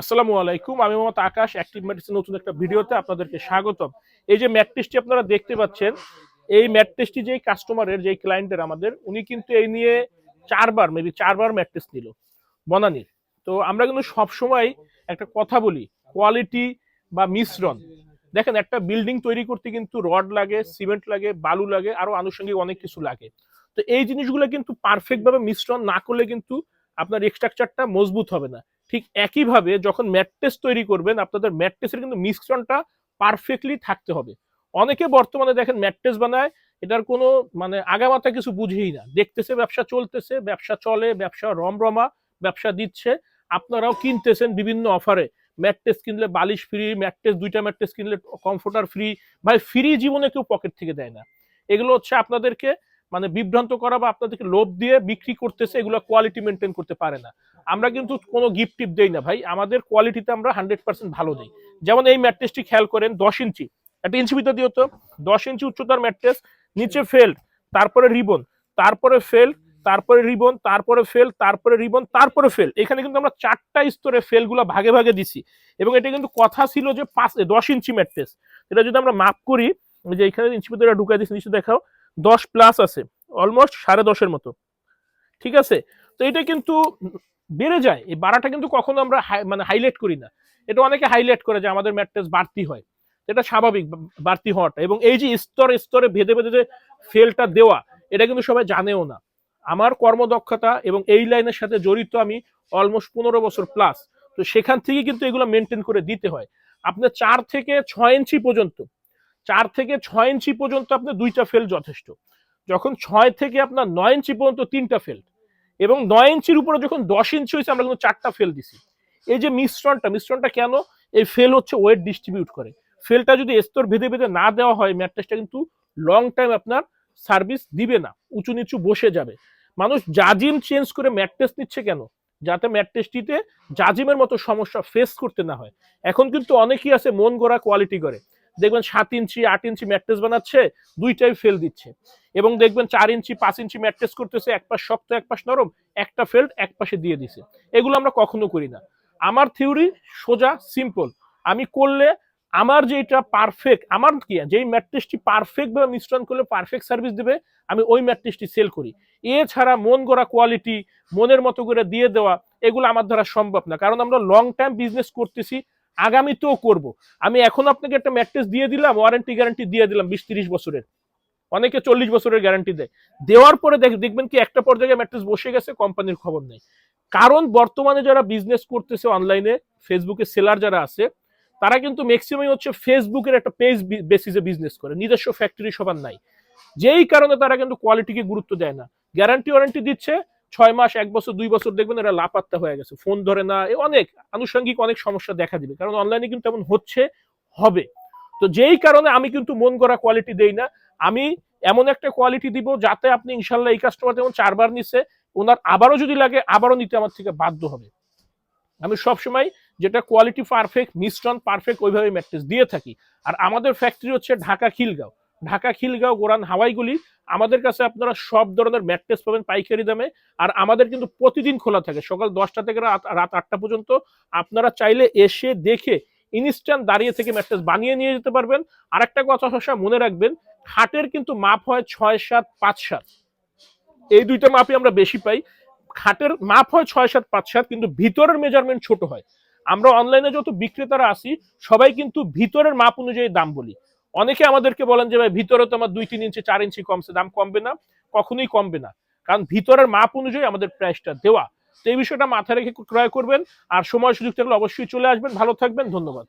আসসালামু আলাইকুম, আমি মোহাম্মদ আকাশ অ্যাক্টিভ মেডিসিন নতুন একটা ভিডিওতে আপনাদেরকে স্বাগতম। এই যে ম্যাট্রিক্সটি আপনারা দেখতে পাচ্ছেন, এই ম্যাট্রিক্সটি যেই কাস্টমারের যেই ক্লায়েন্টের আমাদের, উনি কিন্তু এই নিয়ে চারবার মেবি চারবার ম্যাট্রিক্স নিল, বনানির। তো আমরা কিন্তু সবসময় একটা কথা বলি কোয়ালিটি বা মিশ্রণ। দেখেন, একটা বিল্ডিং তৈরি করতে কিন্তু রড লাগে সিমেন্ট লাগে, বালু লাগে, আরও আনুষঙ্গিক অনেক কিছু লাগে। তো এই জিনিসগুলো কিন্তু পারফেক্ট ভাবে মিশ্রণ না করলে কিন্তু আপনার স্ট্রাকচারটা মজবুত হবে না। ঠিক একইভাবে যখন ম্যাট্রেস তৈরি করবেন, আপনাদের ম্যাট্রেসের কিন্তু মিশ্রণটা পারফেক্টলি থাকতে হবে। অনেকে বর্তমানে দেখেন ম্যাট্রেস বানায়, এটার কোনো মানে আগামাতা কিছু বুঝেই না। দেখতেছে ব্যবসা চলতেছে, ব্যবসা চলে, ব্যবসা রমরমা, ব্যবসা দিচ্ছে, আপনারাও কিনতেছেন বিভিন্ন অফারে। ম্যাট্রেস কিনলে বালিশ ফ্রি ম্যাট্রেস দুইটা ম্যাট্রেস কিনলে কমফোর্টার ফ্রি, ভাই ফ্রি জীবনে কেউ পকেট থেকে দেয় না। এগুলো হচ্ছে আপনাদেরকে মানে বিভ্রান্ত করা বা আপনাদেরকে লোভ দিয়ে বিক্রি করতেছে, এগুলো কোয়ালিটি মেনটেন করতে পারে না। আমরা কিন্তু কোনো গিফট টিপ দেই না ভাই। আমাদের কোয়ালিটিতে আমরা হান্ড্রেড পার্সেন্ট ভালো দিই। যেমন এই ম্যাট্রেসটি খেয়াল করেন, দশ ইঞ্চি। একটা ইঞ্চি ভিতর দিও তো, দশ ইঞ্চি উচ্চতার ম্যাট্রেস, নিচে ফেল তারপরে রিবন, তারপরে ফেল তারপরে রিবন, তারপরে ফেল তারপরে রিবন, তারপরে ফেল এখানে কিন্তু আমরা চারটা স্তরে ফেলগুলো ভাগে ভাগে দিছি। এবং এটা কিন্তু কথা ছিল যে পাঁচ, দশ ইঞ্চি ম্যাট্রেস। এটা যদি আমরা মাপ করি যে এখানে ইঞ্চি ভিতরে ঢুকাই দিচ্ছি নিচে দেখাও। দশ প্লাস আছে অলমোস্ট সাড়ে দশের মতো। ঠিক আছে? তো এটা কিন্তু বেড়ে যায়। এই বাড়াটা কিন্তু কখনো আমরা মানে হাইলাইট করি না। এটা অনেকে হাইলাইট করে যে আমাদের ম্যাট্রেস বাড়তি হয়। এটা স্বাভাবিক বাড়তি হওয়াটা। এবং এই যে স্তরে স্তরে ভেদে ভেদে যে ফেলটা দেওয়া, এটা কিন্তু সবাই জানেও না। আমার কর্মদক্ষতা এবং এই লাইনের সাথে জড়িত আমি অলমোস্ট পনেরো বছর প্লাস তো সেখান থেকে কিন্তু এগুলো মেনটেন করে দিতে হয়। আপনার চার থেকে ছয় ইঞ্চি পর্যন্ত চার থেকে ছয় ইঞ্চি পর্যন্ত আপনার দুইটা ফেল যথেষ্ট। যখন ছয় থেকে আপনার নয় ইঞ্চি পর্যন্ত তিনটা ফেল এবং নয় ইঞ্চির উপরে যখন দশ ইঞ্চি হয়েছে, আমরা কিন্তু চারটা ফেল দিছি। এই যে মিশ্রণটা মিশ্রণটা কেন? এই ফেল হচ্ছে ওয়েট ডিস্ট্রিবিউট করে। ফেলটা যদি স্তর ভেদে ভেদে না দেওয়া হয় ম্যাট্রেসটা কিন্তু লং টাইম আপনার সার্ভিস দিবে না। উঁচু নিচু বসে যাবে। মানুষ জাজিম চেঞ্জ করে ম্যাট্রেস নিচ্ছে কেন? যাতে ম্যাট্রেসটিতে জাজিমের মতো সমস্যা ফেস করতে না হয়। এখন কিন্তু অনেকেই আছে মন গড়া কোয়ালিটি করে। দেখবেন সাত ইঞ্চি, আট ইঞ্চি ম্যাট্রেস বানাচ্ছে, দুইটাই ফেল দিচ্ছে। এবং দেখবেন চার ইঞ্চি, পাঁচ ইঞ্চি ম্যাট্রেস করতেছে, এক পাশ শক্ত, এক পাশ নরম, একটা ফেল্ড এক পাশে দিয়ে দিছে। এগুলো আমরা কখনো করি না। আমার থিওরি সোজা সিম্পল আমি করলে আমার যেটা পারফেক্ট আমার কি, যেই ম্যাট্রেসটি পারফেক্ট ভাবে মিশ্রণ করলে পারফেক্ট সার্ভিস দেবে, আমি ওই ম্যাট্রেসটি সেল করি। এছাড়া মন গড়া কোয়ালিটি মনের মতো করে দিয়ে দেওয়া, এগুলো আমার দ্বারা সম্ভব না। কারণ আমরা লং টাইম বিজনেস করতেছি আগামীতেও করব। আমি এখন আপনাকে একটা ম্যাট্রেস দিয়ে দিলাম ওয়ারেন্টি গ্যারান্টি দিয়ে দিলাম বিশ তিরিশ বছরের। অনেকে চল্লিশ বছরের গ্যারান্টি দেয়। দেওয়ার পরে দেখ- দেখবেন কি একটা পর্যায়ে ম্যাট্রেস বসে গেছে, কোম্পানির খবর নেই। কারণ বর্তমানে যারা বিজনেস করতেছে অনলাইনে ফেসবুকে সেলার যারা আছে, তারা কিন্তু ম্যাক্সিমাম হচ্ছে ফেসবুকের একটা পেজ বেসিসে বিজনেস করে। নিজস্ব ফ্যাক্টরি সবার নাই। যেই কারণে তারা কিন্তু কোয়ালিটিকে গুরুত্ব দেয় না। গ্যারান্টি ওয়ারেন্টি দিচ্ছে ছয় মাস, এক বছর, দুই বছর দেখবেন এরা লাপাত্তা হয়ে গেছে, ফোন ধরে না, এ অনেক আনুষঙ্গিক অনেক সমস্যা দেখা দিবে, কারণ অনলাইনে কিন্তু এমন হচ্ছে, হবে। তো যেই কারণে আমি কিন্তু মন গড়া কোয়ালিটি দেই না, আমি এমন একটা কোয়ালিটি দিব যাতে আপনি ইনশাল্লাহ এই কাস্টমার যেমন চারবার নিচ্ছে ওনার আবারও যদি লাগে, আবারও নিতে আমার থেকে বাধ্য হবে। আমি সবসময় যেটা কোয়ালিটি পারফেক্ট মিশ্রণ পারফেক্ট ওইভাবে ম্যাট্রেস দিয়ে থাকি। আর আমাদের ফ্যাক্টরি হচ্ছে ঢাকা খিলগাঁও ঢাকা, খিলগাঁও, গোরান, হাওয়াইগুলি, আমাদের কাছে আপনারা সব ধরনের ম্যাট্রেস পাবেন পাইকারি দামে। আর আমাদের কিন্তু প্রতিদিন খোলা থাকে, সকাল দশটা থেকে রাত রাত আটটা পর্যন্ত। আপনারা চাইলে এসে দেখে ইনস্ট্যান্ট দাঁড়িয়ে থেকে ম্যাট্রেস বানিয়ে নিয়ে যেতে পারবেন। আর একটা কথা সবসময় মনে রাখবেন, খাটের কিন্তু মাপ হয় ছয় সাত পাঁচ সাত। এই দুইটা মাপই আমরা বেশি পাই। খাটের মাপ হয় ছয় সাত পাঁচ সাত, কিন্তু ভিতরের মেজারমেন্ট ছোট হয়। আমরা অনলাইনে যত বিক্রেতারা আসি সবাই কিন্তু ভিতরের মাপ অনুযায়ী দাম বলি। অনেকে আমাদেরকে বলেন যে ভাই, ভিতরে তো আমার দুই, তিন ইঞ্চি, চার ইঞ্চি কমছে, দাম কমবে না, কখনোই কমবে না। কারণ ভিতরের মাপ অনুযায়ী আমাদের প্রাইসটা দেওয়া। তো এই বিষয়টা মাথায় রেখে ক্রয় করবেন, আর সময় সুযোগ থাকলে অবশ্যই চলে আসবেন। ভালো থাকবেন, ধন্যবাদ।